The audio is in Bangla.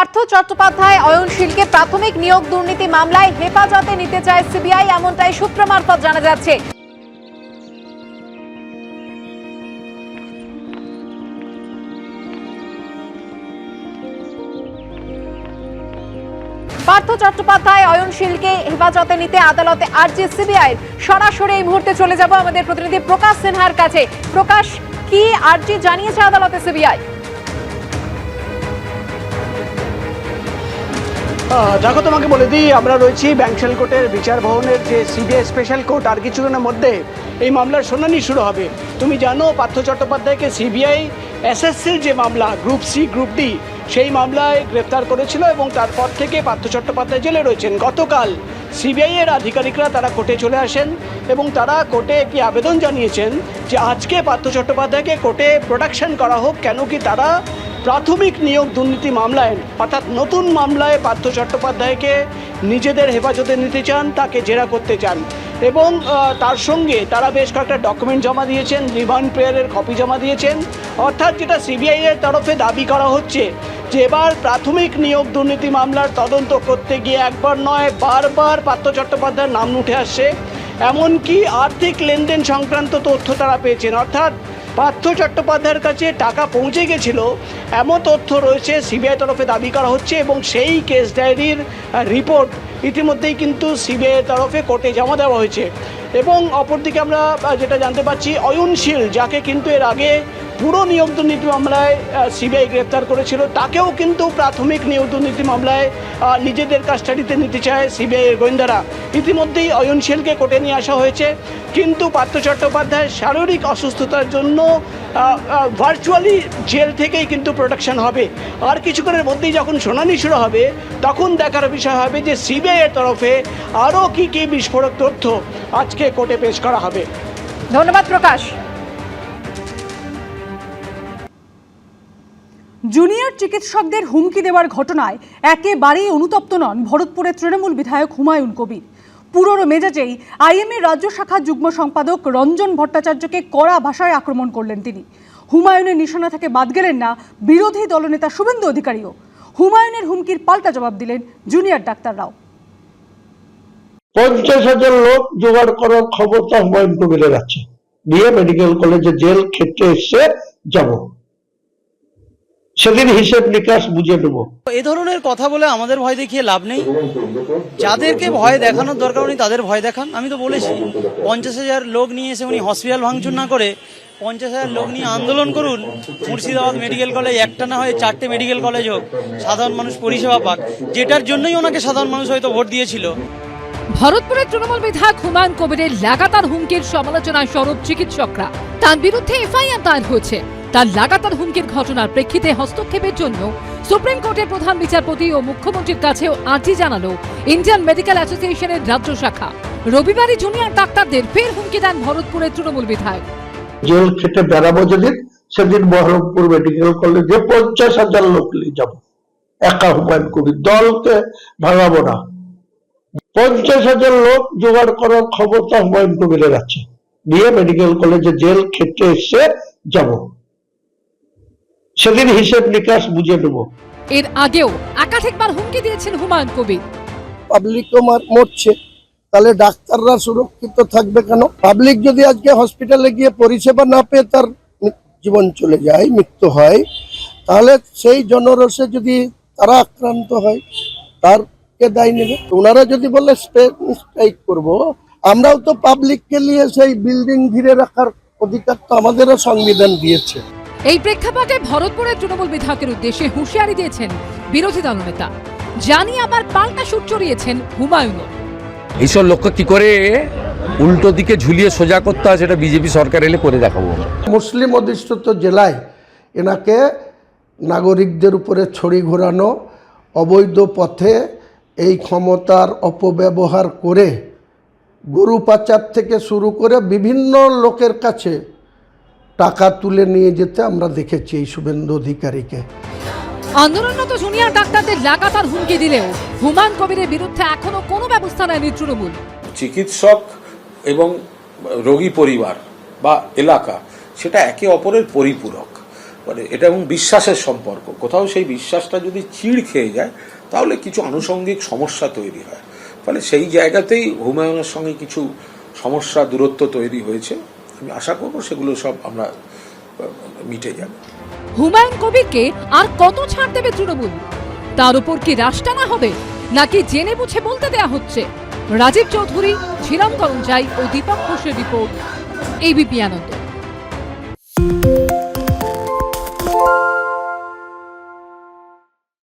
পার্থ চট্টোপাধ্যায় অয়নশীলকে প্রাথমিক নিয়োগ দুর্নীতি মামলায় হেফাজতে নিতে চায় সিবিআই, এমনটাই সূত্র মারফত জানা যাচ্ছে। পার্থ চট্টোপাধ্যায় অয়নশীলকে হেফাজতে নিতে আদালতে আর্জি সিবিআই সরাসরি এই মুহূর্তে চলে যাব আমাদের প্রতিনিধি প্রকাশ সিনহার কাছে। প্রকাশ, কি আর্জি জানিয়েছে আদালতে সিবিআই? দেখো, তোমাকে বলে দিই, আমরা রয়েছি ব্যাংশাল কোর্টের বিচার ভবনের যে সিবিআই স্পেশাল কোর্ট আর কিছুদিনের মধ্যে এই মামলার শুনানি শুরু হবে। তুমি জানো, পার্থ চট্টোপাধ্যায়কে সিবিআই এসএসসির যে মামলা গ্রুপ সি গ্রুপ ডি সেই মামলায় গ্রেপ্তার করেছিল এবং তারপর থেকে পার্থ চট্টোপাধ্যায় জেলে রয়েছেন। গতকাল সিবিআই এর আধিকারিকরা তারা কোর্টে চলে আসেন এবং তারা কোর্টে একটি আবেদন জানিয়েছেন যে, আজকে পার্থ চট্টোপাধ্যায়কে কোর্টে প্রোডাকশন করা হোক, কেন কি তারা প্রাথমিক নিয়োগ দুর্নীতি মামলায়, অর্থাৎ নতুন মামলায় পার্থ চট্টোপাধ্যায়কে নিজেদের হেফাজতে নিতে চান, তাকে জেরা করতে চান। এবং তার সঙ্গে তারা বেশ কয়েকটা ডকুমেন্ট জমা দিয়েছেন রিমান্ড প্রেয়ারের কপি জমা দিয়েছেন। অর্থাৎ যেটা সিবিআই এর তরফে দাবি করা হচ্ছে যে এবার প্রাথমিক নিয়োগ দুর্নীতি মামলার তদন্ত করতে গিয়ে একবার নয়, বারবার পার্থ চট্টোপাধ্যায়ের নাম উঠে আসছে। এমনকি আর্থিক লেনদেন সংক্রান্ত তথ্য তারা পেয়েছেন। অর্থাৎ পার্থ চট্টোপাধ্যায়ের কাছে টাকা পৌঁছে গেছিল। এমন তথ্য রয়েছে, সিবিআই তরফে দাবি করা হচ্ছে এবং সেই কেস ডায়েরির রিপোর্ট ইতিমধ্যেই কিন্তু সিবিআই তরফে কোর্টে জমা দেওয়া হয়েছে। এবং অপরদিকে আমরা যেটা জানতে পারছি অয়নশীল যাকে কিন্তু এর আগে পুরো নিয়োগ দুর্নীতি মামলায় সিবিআই গ্রেপ্তার করেছিল। তাকেও কিন্তু প্রাথমিক নিয়োগ দুর্নীতি মামলায় নিজেদের কাস্টাডিতে নিতে চায় সিবিআই এর গোয়েন্দারা। ইতিমধ্যেই অয়নশীলকে কোর্টে নিয়ে আসা হয়েছে। কিন্তু পার্থ চট্টোপাধ্যায় শারীরিক অসুস্থতার জন্য ভার্চুয়ালি জেল থেকেই কিন্তু প্রোটেকশন হবে। আর কিছুক্ষণের মধ্যেই যখন শুনানি শুরু হবে, তখন দেখার বিষয় হবে যে সিবিআই এর তরফে আরও কী কী বিস্ফোরক তথ্য আজকে কোর্টে পেশ করা হবে। ধন্যবাদ প্রকাশ। জুনিয়র চিকিৎসকদের হুমকি দেওয়ার ঘটনায় একেবারেই অনুতপ্ত নন ভরতপুরের তৃণমূল বিধায়ক হুমায়ুন কবির। পুরোর মেজাজেই আইএমএ রাজ্য শাখা যুগ্ম সম্পাদক রঞ্জন ভট্টাচার্যকে কড়া ভাষায় আক্রমণ করলেন তিনি। হুমায়ুনের নিশানা থেকে বাদ গেলেন না বিরোধী দলনেতা শুভেন্দু অধিকারীও। হুমায়ুনের হুমকির পাল্টা জবাব দিলেন জুনিয়র ডাক্তাররাও পঞ্চাশ হাজার লোক জোগাড় করার ক্ষমতা হুমায়ুন কবিরের আছে। দিয়ে মেডিকেল কলেজে জেল ক্ষেত্রে এসে যাব। সেদিন হিসেব নিকাশ বুঝে নেব এ ধরনের কথা বলে আমাদের ভয় দেখিয়ে লাভ নেই। যাদেরকে ভয় দেখানোর দরকার উনি তাদের ভয় দেখান। আমি তো বলেছি পঞ্চাশ হাজার লোক নিয়ে এসে উনি হসপিটাল ভাঙচুর না করে পঞ্চাশ হাজার লোক নিয়ে আন্দোলন করুন। মুর্শিদাবাদ মেডিকেল কলেজ একটা না হয়ে চারটে মেডিকেল কলেজ হোক সাধারণ মানুষ পরিষেবা পাক। যেটার জন্যই ওনাকে সাধারণ মানুষ হয়তো ভোট দিয়েছিল। ভরতপুরের তৃণমূল বিধায়ক হুমায়ুন কবিরের লাগাতার হুমকির সমালোচনায় স্বরূপ চিকিৎসকরা। তার বিরুদ্ধে এফআইআর দায়ের হয়েছে। তার লাগাতার হুমকির ঘটনার প্রেক্ষিতে হস্তক্ষেপের জন্য সুপ্রিম কোর্টের প্রধান বিচারপতি ও মুখ্যমন্ত্রীর কাছেও আর্জি জানালো ইন্ডিয়ান মেডিকেল অ্যাসোসিয়েশনের রাজ্য শাখা। রবিবারই জুনিয়র ডাক্তারদের ফের হুমকি দেন ভরতপুরের তৃণমূল বিধায়ক। জেল খেটে বেড়াবো যেদিন সেদিন বহরমপুর মেডিকেল কলেজে পঞ্চাশ হাজার লোক নিয়ে যাব। একা হুমায়ুন কবির দলকে ভাঙাবো না। পঞ্চাশ হাজার লোক জোগাড় করার ক্ষমতা হুমায়ুন কবিরের আছে। দিয়ে মেডিকেল কলেজে জেল ক্ষেত্রে এসে যাব। সেদিন হিসেব নিকাশ বুঝে নেব এর আগেও একাধিকবার হুমকি দিয়েছেন হুমায়ুন কবির। পাবলিকও মার- মরছে তাহলে ডাক্তাররা সুরক্ষিত থাকবে কেন? পাবলিক যদি আজকে হসপিটালে গিয়ে পরিষেবা না পেয়ে তার জীবন চলে যায় মৃত্যু হয় তাহলে সেই জনরসে যদি তারা আক্রান্ত হয় তার কে দায় নেবে। ওনারা যদি বলে স্ট্রাইক করব আমরাও তো পাবলিককে নিয়ে সেই বিল্ডিং ঘিরে রাখার অধিকার তো আমাদেরও সংবিধান দিয়েছে। এই প্রেক্ষাপটে ভরতপুরের তৃণমূল বিধায়কের উদ্দেশ্যে হুঁশিয়ারি দিয়েছেন বিরোধী দলনেতা জানি আবার পাল্টা সুর চড়িয়েছেন হুমায়ুনও। এইসব লোককে কি করে উল্টো দিকে ঝুলিয়ে সোজা করতে হয় সেটা বিজেপি সরকার এলে করে দেখাবো মুসলিম অধিষ্ঠিত জেলায় এনাকে নাগরিকদের উপরে ছড়ি ঘোরানো অবৈধ পথে এই ক্ষমতার অপব্যবহার করে গরু পাচার থেকে শুরু করে বিভিন্ন লোকের কাছে টাকা তুলে নিয়ে যেতে আমরা দেখেছি এই শুভেন্দু অধিকারীকে। আন্দোলনরত জুনিয়র ডাক্তারদের লাগাতার হুমকি দিলেও হুমায়ুন কবিরের বিরুদ্ধে এখনও কোনো ব্যবস্থা নেয়নি তৃণমূল। চিকিৎসক এবং রোগী পরিবার বা এলাকা সেটা একে অপরের পরিপূরক। মানে এটা এবং বিশ্বাসের সম্পর্ক। কোথাও সেই বিশ্বাসটা যদি চিড় খেয়ে যায় তাহলে কিছু আনুষঙ্গিক সমস্যা তৈরি হয়। ফলে সেই জায়গাতেই হুমায়ুনের সঙ্গে কিছু সমস্যা দূরত্ব তৈরি হয়েছে। আমি আশা করব সেগুলো সব আমরা মিটে যাবে। হুমায়ুন কবিরকে আর কত ছাড় দেবে তৃণমূল? তার উপর কি রাশ টানা হবে? নাকি জেনে বুঝে বলতে দেয়া হচ্ছে? রাজীব চৌধুরী ঝিরাম করঞ্জাই ও দীপক ঘোষের রিপোর্ট, এবিপি আনন্দ।